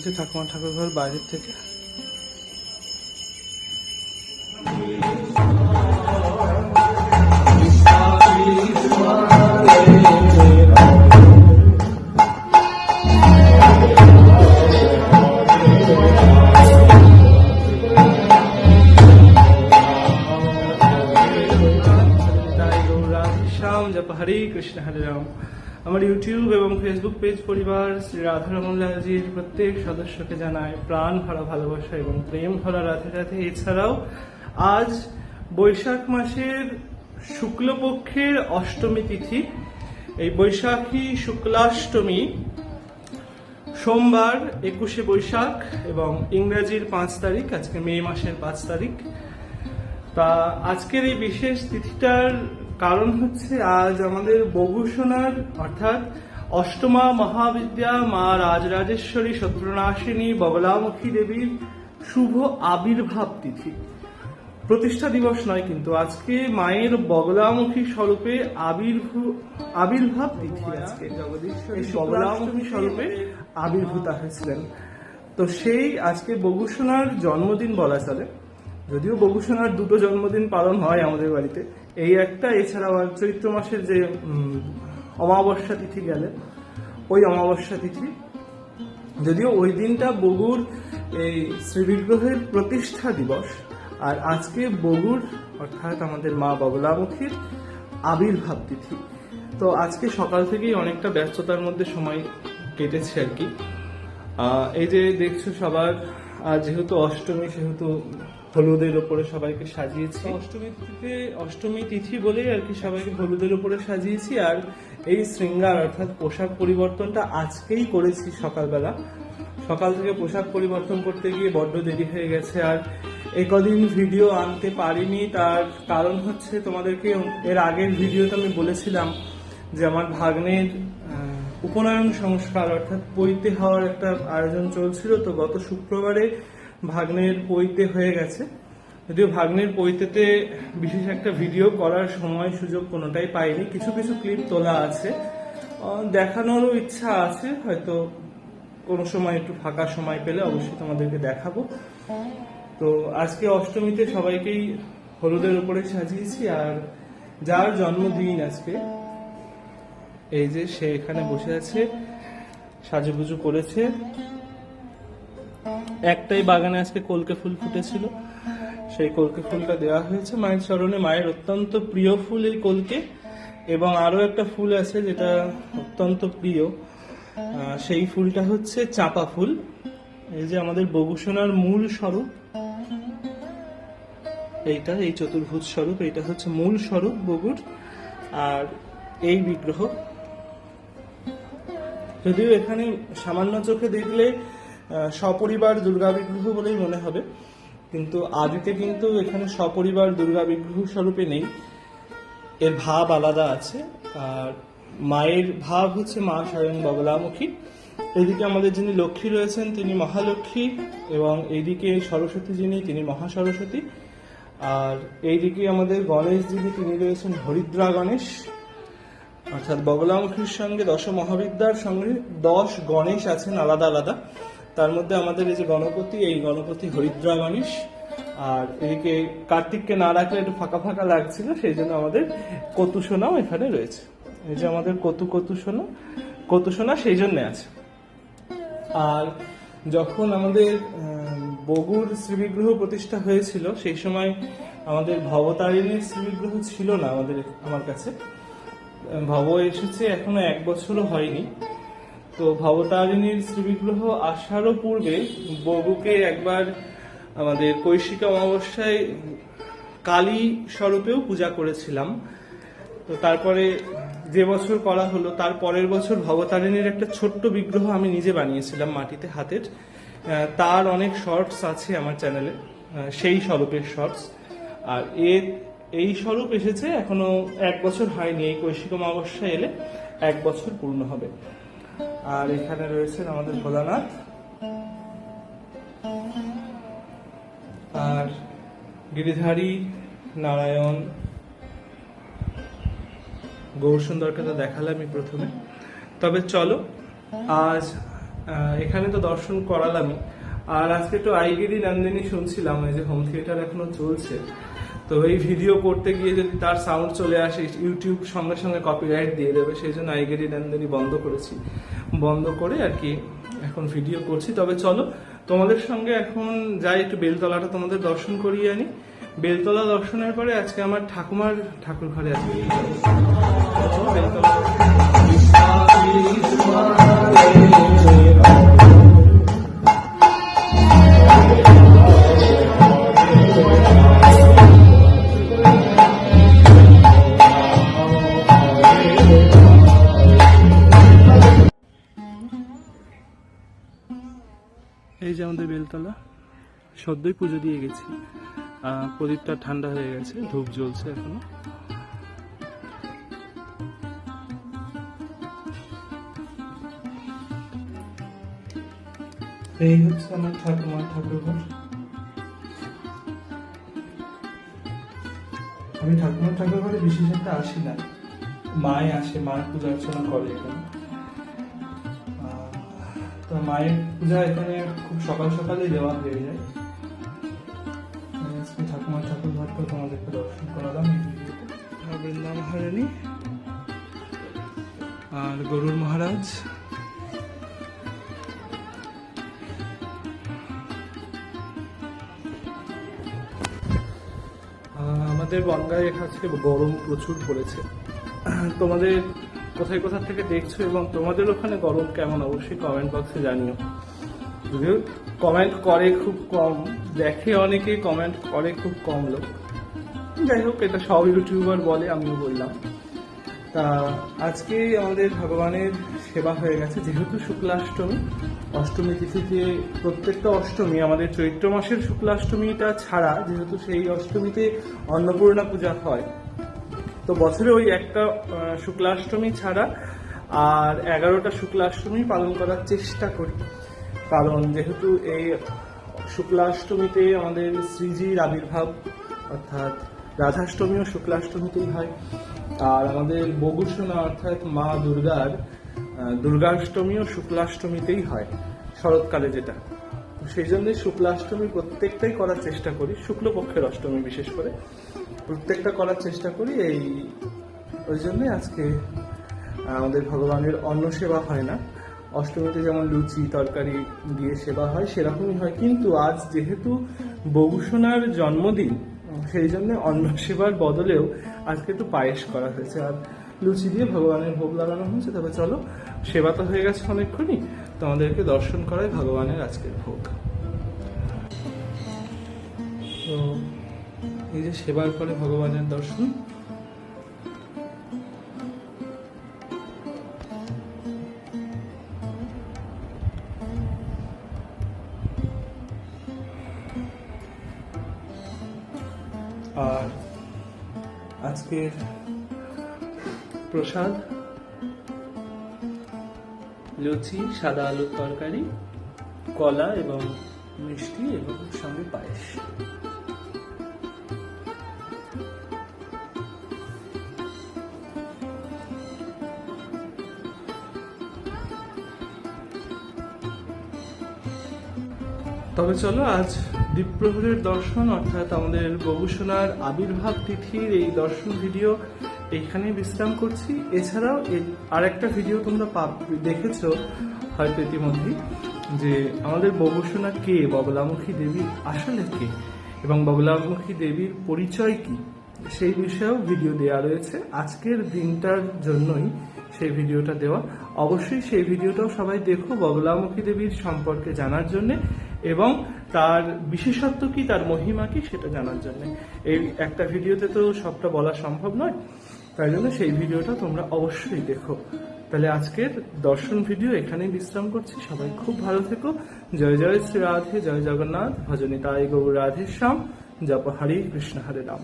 যে ঠাকুমা ঠাকুর ঘর বাইরের থেকে। জয় গৌরাধ শ্যাম জপ আমার ইউটিউব এবং ফেসবুক পেজ পরিবার শ্রী রাধারমন লালজির প্রত্যেক সদস্যকে জানায় প্রাণ ভরা ভালোবাসা এবং প্রেম ভরা রাধে রাধে। এছাড়াও আজ বৈশাখ মাসের শুক্লপক্ষের অষ্টমী তিথি। এই বৈশাখী শুক্লাষ্টমী সোমবার একুশে বৈশাখ এবং ইংরাজির পাঁচ তারিখ, আজকে মে মাসের পাঁচ তারিখ। তা আজকের এই বিশেষ তিথিটার কারণ হচ্ছে আজ আমাদের বগুসোনার অর্থাৎ অষ্টমা মহাবিদ্যা মা রাজরাজেশ্বরী শত্রুনাশিনী বগলামুখী দেবীর শুভ আবির্ভাব তিথি। প্রতিষ্ঠা দিবস নয় কিন্তু আজকে মায়ের বগলামুখী স্বরূপে আবির্ভূ- আবির্ভাব তিথি আজকে। এই বগলামুখী স্বরূপে আবির্ভূতা হয়েছিলেন। তো সেই আজকে বগুসোনার জন্মদিন বলা চলে। যদিও বগুসোনার দুটো জন্মদিন পালন হয় আমাদের বাড়িতে এই একটা এছাড়াও চৈত্র মাসের যে অমাবস্যা তিথি গেলে, ওই অমাবস্যা তিথি, যদিও ওই দিনটা বগুর এই শ্রীবিগ্রহের প্রতিষ্ঠা দিবস, আর আজকে বগুর, অর্থাৎ আমাদের মা বগলামুখীর আবির্ভাব তিথি। তো আজকে সকাল থেকেই অনেকটা ব্যস্ততার মধ্যে সময় কেটেছে আর কি। এই যে দেখছ সবার যেহেতু অষ্টমী, সেহেতু হলুদের ওপরে সবাইকে সাজিয়েছি। অষ্টমী তিথিতে অষ্টমী তিথি বলেই আর কি সবাইকে হলুদের ওপরে সাজিয়েছি। আর এই শৃঙ্গার অর্থাৎ পোশাক পরিবর্তনটা আজকেই করেছি সকালবেলা। সকাল থেকে পোশাক পরিবর্তন করতে গিয়ে বড্ড দেরি হয়ে গেছে আর একদিন ভিডিও আনতে পারিনি। তার কারণ হচ্ছে তোমাদেরকে, এর আগের ভিডিওতে আমি বলেছিলাম যে আমার ভাগ্নের উপনয়ন সংস্কার অর্থাৎ পৈতে হওয়ার একটা আয়োজন চলছিল, তো গত শুক্রবারে ভাগ্নের পৈতে হয়ে গেছে। যদিও ভাগ্নের পৈতেতে বিশেষ একটা ভিডিও করার সময় সুযোগ কোনোটাই পাইনি, কিছু কিছু ক্লিপ তোলা আছে। দেখানোরও ইচ্ছা আছে, হয়তো কোনো সময় একটু ফাঁকা সময় পেলে অবশ্যই তোমাদেরকে দেখাবো। তো আজকে অষ্টমীতে সবাইকেই হলুদের উপরে সাজিয়েছি, আর যার জন্মদিন আজকে এই যে সে এখানে বসে আছে, সাজুগুজু করেছে। একটাই বাগানে আজকে কলকে ফুল ফুটেছিল। সেই কলকে ফুলটা দেওয়া হয়েছে মায়ের চরণে। মায়ের অত্যন্ত প্রিয় ফুল এই কলকে। এবং আরও একটা ফুল আছে যেটা অত্যন্ত প্রিয়। সেই ফুলটা হচ্ছে চাপা ফুল। এই যে আমাদের বগুসোনার মূল স্বরূপ। এইটা, এই চতুর্ভুজ স্বরূপ, এইটা হচ্ছে মূল স্বরূপ বগুর। আর এই বিগ্রহ যদিও এখানে সামান্য চোখে দেখলে সপরিবার দুর্গা বিগ্রহ বলেই মনে হবে। কিন্তু আদিতে কিন্তু এখানে সপরিবার দুর্গা বিগ্রহ স্বরূপে নেই। এর ভাব আলাদা আছে। আর মায়ের ভাব হচ্ছে মা স্বয়ং বগলামুখী। এদিকে আমাদের যিনি লক্ষ্মী রয়েছেন, তিনি মহালক্ষ্মী এবং এইদিকে সরস্বতী যিনি, তিনি মহাসরস্বতী। আর এইদিকে আমাদের গণেশ যিনি, তিনি রয়েছেন হরিদ্রা গণেশ। অর্থাৎ বগলামুখীর সঙ্গে দশ মহাবিদ্যার সঙ্গে দশ গণেশ আছেন আলাদা আলাদা। তার মধ্যে আমাদের এই যে গণপতি, এই গণপতি হরিদ্রা গণেশ আর এদিকে কার্তিককে না রাখলে একটু ফাঁকা ফাঁকা লাগছিল, সেই জন্য আমাদের কতুসোনাও এখানে রয়েছে। এই যে আমাদের কতু কতুসোনা কতুসোনা সেই জন্য আছে। আর যখন আমাদের বগুর শ্রীবিগ্রহ প্রতিষ্ঠা হয়েছিল, সেই সময় আমাদের ভবতারিণীর শ্রীবিগ্রহ ছিল না আমাদের, আমার কাছে। ভব এসেছে, এখনও এক বছরও হয়নি। তো ভবতারিণীর শ্রীবিগ্রহ আসারও পূর্বে বগুকে একবার আমাদের কৈশিকা অমাবস্যায় কালী স্বরূপেও পূজা করেছিলাম। তো তারপরে যে বছর করা হলো, তার পরের বছর ভবতারিণীর একটা ছোট্ট বিগ্রহ আমি নিজে বানিয়েছিলাম মাটিতে হাতের। তার অনেক শর্টস আছে আমার চ্যানেলে সেই স্বরূপের শর্টস আর এর এই স্বরূপ এসেছে এখনও এক বছর হয়নি, এই কৈশিক অমাবস্যা এলে এক বছর পূর্ণ হবে। আর এখানে রয়েছেন আমাদের ভোলানাথ। আর গিরিধারী, নারায়ণ গৌর সুন্দরকে তো দেখালামই প্রথমে। তবে চলো, আজ এখানে তো দর্শন করালামই। আর আজকে একটু আইগিরি নন্দিনী শুনছিলাম এই যে হোম থিয়েটার এখনও চলছে। তো এই ভিডিও করতে গিয়ে যদি তার সাউন্ড চলে আসে ইউটিউব সঙ্গে সঙ্গে কপিরাইট দিয়ে দেবে, সেই জন্য আইগেরি নন্দিনী বন্ধ করেছি। বন্ধ করে আর কি এখন ভিডিও করছি। তবে চলো, তোমাদের সঙ্গে এখন যাই একটু বেলতলাটা তোমাদের দর্শন করিয়ে আনি। বেলতলা দর্শনের পরে আজকে আমার ঠাকুমার ঠাকুর ঘরে আজকে বেলতলা এই যে আমাদের বেলতলা, সদ্যই পুজো দিয়ে গেছি। প্রদীপটা ঠান্ডা হয়ে গেছে, ধূপ জ্বলছে এখনও। এই হচ্ছে আমার ঠাকুমার ঠাকুর ঘর আমি ঠাকুমার ঠাকুর ঘরে বিশেষ একটা আসি না। মায় আসে মায়ের পূজা অর্চনা করে এখানে। মায়ের পূজা এখানে খুব সকাল সকালেই দেওয়া হয়ে যায়। ঠাকুমার ঠাকুর ঘরটা তোমাদেরকে দর্শন করালাম। বৃন্দা মহারানী আর গরুর মহারাজ। আমাদের বনগাঁয়ে আজকে গরম প্রচুর পড়েছে। তোমাদের কোথায় কোথা থেকে দেখছ এবং তোমাদের ওখানে গরম কেমন, অবশ্যই কমেন্ট বক্সে জানিও। যদিও কমেন্ট করে খুব কম, দেখে অনেকে কমেন্ট করে খুব কম লোক। যাই হোক, এটা সব ইউটিউবার বলে, আমিও বললাম। তা আজকে আমাদের ভগবানের সেবা হয়ে গেছে। যেহেতু শুক্লাষ্টমী, অষ্টমী তিথিতে প্রত্যেকটা অষ্টমী, আমাদের চৈত্র মাসের শুক্লাষ্টমীটা ছাড়া, যেহেতু সেই অষ্টমীতে অন্নপূর্ণা পূজা হয় তো বছরে ওই একটা শুক্লাষ্টমী ছাড়া আর এগারোটা শুক্লাষ্টমী পালন করার চেষ্টা করি। কারণ যেহেতু এই শুক্লাষ্টমীতে আমাদের শ্রীজির আবির্ভাব অর্থাৎ রাধাষ্টমীও শুক্লাষ্টমীতেই হয়। আর আমাদের বগুসোনা অর্থাৎ মা দুর্গার আহ, দুর্গাষ্টমীও শুক্লাষ্টমীতেই হয় শরৎকালে যেটা। সেই জন্য শুক্লাষ্টমী প্রত্যেকটাই করার চেষ্টা করি শুক্লপক্ষের অষ্টমী বিশেষ করে। প্রত্যেকটা করার চেষ্টা করি, এই, ওই জন্যই আজকে আমাদের ভগবানের অন্ন সেবা হয় না। অষ্টমীতে যেমন লুচি, তরকারি দিয়ে সেবা হয়, সেরকমই হয়। কিন্তু আজ যেহেতু বগুসোনার জন্মদিন, সেই জন্য অন্ন সেবার বদলেও আজকে একটু পায়েস করা হয়েছে। আর লুচি দিয়ে ভগবানের ভোগ লাগানো হয়েছে, তবে চলো, সেবা তো হয়ে গেছে অনেকক্ষণই। তোমাদেরকে দর্শন করাই ভগবানের আজকের ভোগ। তো এই যে সেবার পরে ভগবানের দর্শন। আর আজকের প্রসাদ, লুচি, সাদা আলুর তরকারি, কলা এবং মিষ্টি এবং সঙ্গে পায়েস। তবে চলো, আজ দ্বীপ্রহরের দর্শন, অর্থাৎ আমাদের গবেষণার আবির্ভাব তিথির এই দর্শন ভিডিও এইখানে বিশ্রাম করছি। এছাড়াও আর একটা ভিডিও তোমরা পাব- দেখেছ হয়তো ইতিমধ্যেই, যে আমাদের ববসোনা কে? বগলামুখী দেবী আসলে কে? এবং বগলামুখী দেবীর পরিচয় কি? সেই বিষয়েও ভিডিও দেওয়া রয়েছে। আজকের দিনটার জন্যই সেই ভিডিওটা দেওয়া। অবশ্যই সেই ভিডিওটাও সবাই দেখো বগলামুখী দেবীর সম্পর্কে জানার জন্য। এবং তার বিশেষত্ব কি, তার মহিমা কি, সেটা জানার জন্য। এই একটা ভিডিওতে তো সবটা বলা সম্ভব নয়, তাই জন্য সেই ভিডিওটা তোমরা অবশ্যই দেখো। তাহলে আজকের দর্শন ভিডিও এখানেই বিশ্রাম করছি। সবাই খুব ভালো থেকো। জয় জয় শ্রী রাধে, জয় জগন্নাথ। ভজনী তাই গৌর, রাধে শ্যাম। জপ হরে কৃষ্ণ হরে রাম।